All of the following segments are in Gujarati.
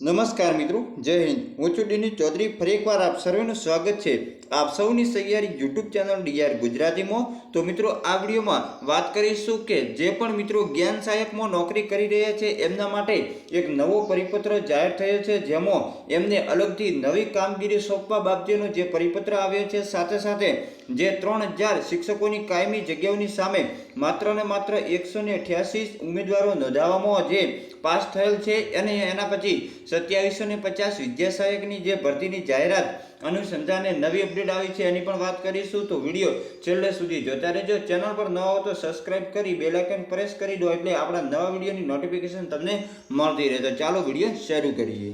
નમસ્કાર મિત્રો, જય હિન્દ. હું છું ડીની ચૌધરી. ફરી એકવાર આપ સર્વેનું સ્વાગત છે. આપ સૌની સહિયારી યુટ્યુબ ચેનલ ડીઆર ગુજરાતીમાં. તો મિત્રો, આ વિડીયોમાં વાત કરીશું કે જે પણ મિત્રો જ્ઞાન સહાયકમાં નોકરી કરી રહ્યા છે, એમના માટે એક નવો પરિપત્ર જાહેર થયો છે, જેમાં એમને અલગથી નવી કામગીરી સોંપવા બાબતેનો જે પરિપત્ર આવ્યો છે, સાથે સાથે જે ત્રણ હજાર શિક્ષકોની કાયમી જગ્યાઓની સામે માત્ર ને માત્ર એકસો ને અઠ્યાસી ઉમેદવારો નોંધાવવામાં જે પાસ થયેલ છે અને એના પછી સત્યાવીસો ને પચાસ વિદ્યાસહાયકની જે ભરતીની જાહેરાત અનુસંધાને નવી અપડેટ આવી છે એની પણ વાત કરીશું તો વીડિયો છેલ્લે સુધી જોતા રહેજો. ચેનલ પર ન આવો તો સબસ્ક્રાઇબ કરી બેલ આઇકન પ્રેસ કરી દો એટલે આપણા નવા વિડીયોની નોટિફિકેશન તમને મળતી રહે. તો ચાલો વીડિયો શરૂ કરીએ.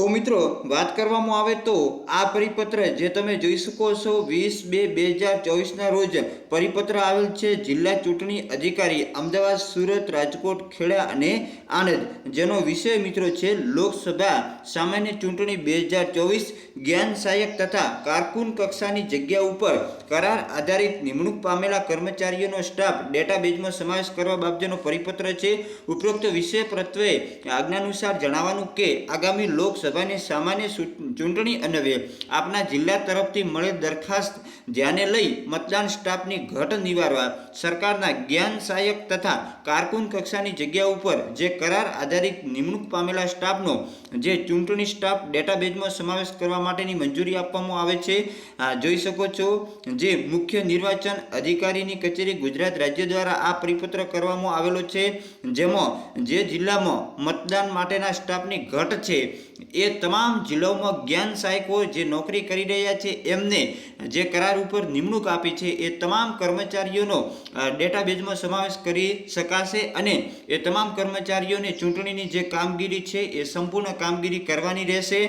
તો મિત્રો, વાત કરવામાં આવે તો આ પરિપત્ર જે તમે જોઈ શકો છો, વીસ બે બે હજાર ચોવીસના રોજ પરિપત્ર આવેલ છે જિલ્લા ચૂંટણી અધિકારી અમદાવાદ, સુરત, રાજકોટ, ખેડા અને આણંદ. જેનો વિષય મિત્રો છે લોકસભા સામાન્ય ચૂંટણી બે હજાર ચોવીસ જ્ઞાન સહાયક તથા કારકુન કક્ષાની જગ્યા ઉપર કરાર આધારિત નિમણૂક પામેલા કર્મચારીઓનો સ્ટાફ ડેટાબેઝમાં સમાવેશ કરવા બાબતેનો પરિપત્ર છે. ઉપરોક્ત વિષય પ્રત્યે આજ્ઞાનુસાર જણાવવાનું કે આગામી લોકસભાની સામાન્ય ચૂંટણી અન્વયે આપના જિલ્લા તરફથી મળેલ દરખાસ્ત ધ્યાને લઈ મતદાન સ્ટાફની ઘટ નિવારવા, સરકારના જ્ઞાન સહાયક તથા કારકુન કક્ષાની જગ્યા ઉપર જે કરાર આધારિત નિમણૂક પામેલા સ્ટાફનો, જે ચૂંટણી સ્ટાફ ડેટાબેઝમાં સમાવેશ કરવા માટેની મંજૂરી આપવામાં આવે છે જોઈ શકો છો, જે મુખ્ય નિર્વાચન અધિકારીની કચેરી ગુજરાત રાજ્ય દ્વારા આ પરિપત્ર કરવામાં આવેલો છે, જેમાં જે જિલ્લામાં મતદાન માટેના સ્ટાફની ઘટ છે એ તમામ જિલ્લાઓમાં જ્ઞાન સહાયકો જે નોકરી કરી રહ્યા છે, એમને જે કરાર ઉપર નિમણૂક આપી છે, એ તમામ કર્મચારીઓનો ડેટાબેઝમાં સમાવેશ કરી શકાશે અને એ તમામ કર્મચારીઓને ચૂંટણીની જે કામગીરી છે, એ સંપૂર્ણ કામગીરી કરવાની રહેશે.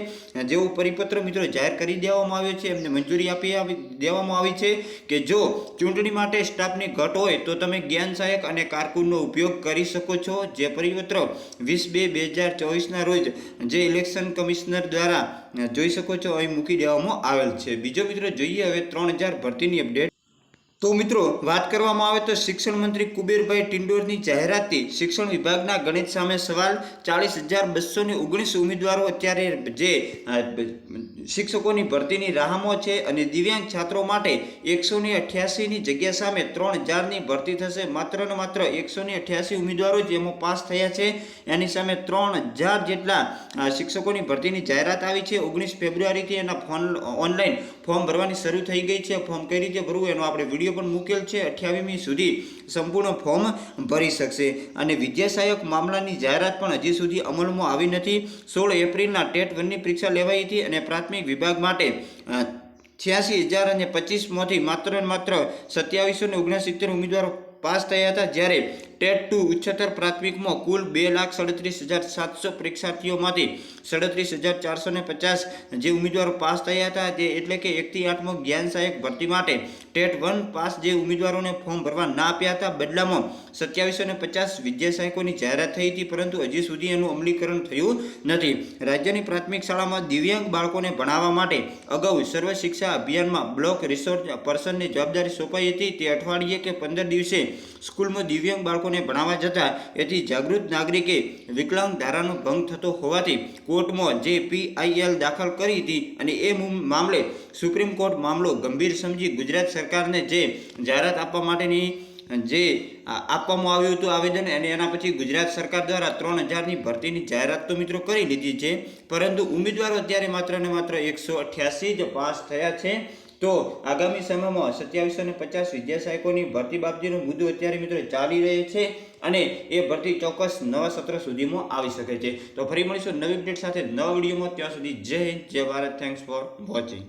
જેવો પરિપત્ર મિત્રો જાહેર કરી દેવામાં આવ્યો છે, એમને મંજૂરી આપી દેવામાં આવી છે કે જો ચૂંટણી માટે સ્ટાફની ઘટ હોય તો તમે જ્ઞાન સહાયક અને કારકુનનો ઉપયોગ કરી શકો છો. જે પરિપત્ર વીસ બે બે હજાર ચોવીસના રોજ જે ઇલેક્શન કમિશનર દ્વારા જોઈ શકો છો, અહીં મૂકી દેવામાં આવેલ છે. બીજો મિત્રો, જોઈએ હવે ત્રણ હજાર ભરતીની અપડેટ તો મિત્રો, વાત કરવામાં આવે તો શિક્ષણ મંત્રી કુબેરભાઈ ટિંડોરની જાહેરાતથી શિક્ષણ વિભાગના ગણિત સામે સવાલ ચાલીસ હજાર બસો ઓગણીસ ઉમેદવારો અત્યારે જે શિક્ષકોની ભરતીની રાહમો છે અને દિવ્યાંગ છાત્રો માટે એકસો ને અઠ્યાસીની જગ્યા સામે ત્રણ હજારની ભરતી થશે. માત્ર ને માત્ર એકસો ને અઠ્યાસી ઉમેદવારો જ એમાં પાસ થયા છે. એની સામે ત્રણ હજાર જેટલા શિક્ષકોની ભરતીની જાહેરાત આવી છે. ઓગણીસ ફેબ્રુઆરીથી એના ફોન, ઓનલાઈન ફોર્મ ભરવાની શરૂ થઈ ગઈ છે. ફોર્મ કઈ રીતે ભરવું એનો આપણે વીડિયો પણ મૂકેલ છે. અઠ્યાવીમી સુધી સંપૂર્ણ ફોર્મ ભરી શકશે. અને વિદ્યાસહાયક મામલાની જાહેરાત પણ હજી સુધી અમલમાં આવી નથી. સોળ એપ્રિલના ટેટ વનની પરીક્ષા લેવાઈ હતી અને પ્રાથમિક વિભાગ માટે છ્યાસી હજાર અને પચીસમાંથી માત્ર ને માત્ર સત્યાવીસો ને ઓગણસિત્તેર ઉમેદવારો પાસ થયા હતા જ્યારે ટેટ ટુ ઉચ્ચતર પ્રાથમિકમાં કુલ બે લાખ સડત્રીસ હજાર સાતસો પરીક્ષાર્થીઓમાંથી સડત્રીસ હજાર ચારસો ને પચાસ જે ઉમેદવારો પાસ થયા હતા તે એટલે કે એકથી આઠમો જ્ઞાન સહાયક ભરતી માટે ટેટ વન પાસ જે ઉમેદવારોને ફોર્મ ભરવા ના આપ્યા હતા. બદલામાં સત્યાવીસો ને પચાસ વિદ્યા સહાયકોની જાહેરાત થઈ હતી, પરંતુ હજી સુધી એનું અમલીકરણ થયું નથી. રાજ્યની પ્રાથમિક શાળામાં દિવ્યાંગ બાળકોને ભણાવવા માટે અગાઉ સર્વ શિક્ષા અભિયાનમાં બ્લોક રિસોર્સ પર્સનની જવાબદારી સોંપાઈ હતી. તે અઠવાડિયે કે પંદર દિવસે સ્કૂલમાં દિવ્યાંગ બાળકોને ભણાવવા જતા એથી જાગૃત નાગરિકે વિકલાંગ ધારાનો ભંગ થતો હોવાથી કોર્ટમાં જે પીઆઈએલ દાખલ કરી હતી અને એ મામલે સુપ્રીમ કોર્ટ મામલો ગંભીર સમજી ગુજરાત સરકારને જે જાહેરાત આપવા માટેની, જે આપવામાં આવ્યું હતું આવેદન અને એના પછી ગુજરાત સરકાર દ્વારા ત્રણ હજારની ભરતીની જાહેરાત તો મિત્રો કરી લીધી છે, પરંતુ ઉમેદવારો અત્યારે માત્ર ને માત્ર એકસો અઠ્યાસી જ પાસ થયા છે. તો આગામી સમયમાં સત્યાવીસો ને પચાસ વિદ્યાસહાયકોની ભરતી બાબતેનો મુદ્દો અત્યારે મિત્રો ચાલી રહ્યો છે અને એ ભરતી ચોક્કસ નવા સત્ર સુધીમાં આવી શકે છે. તો ફરી મળીશું નવી અપડેટ સાથે નવા વિડીયોમાં. ત્યાં સુધી જય હિન્દ, જય ભારત. Thanks for watching